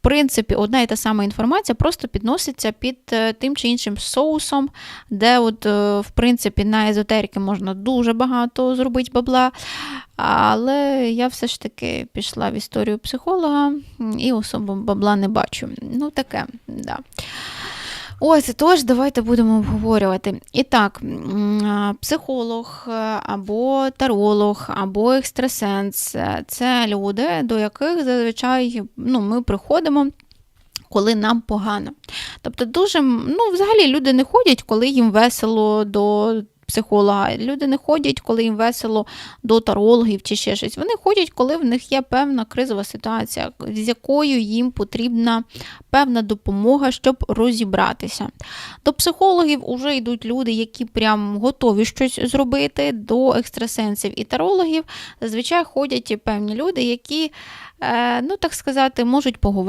принципі, одна і та сама інформація просто підноситься під е, тим чи іншим соусом, де, от, е, в принципі, на езотерики можна дуже багато зробити бабла. Але я все ж таки пішла в історію психолога і особо бабла не бачу. Ну, таке, да. Ось, тож, давайте будемо обговорювати. І так, психолог е, або таролог, або екстрасенс це люди, до яких зазвичай ну, ми приходимо. Коли нам погано. Тобто, дуже, ну, взагалі люди не ходять, коли їм весело до психолога. Люди не ходять, коли їм весело до тарологів чи ще щось. Вони ходять, коли в них є певна кризова ситуація, з якою їм потрібна певна допомога, щоб розібратися. До психологів вже йдуть люди, які прям готові щось зробити. До екстрасенсів і тарологів зазвичай ходять певні люди, які, е, ну так сказати, можуть поговорити.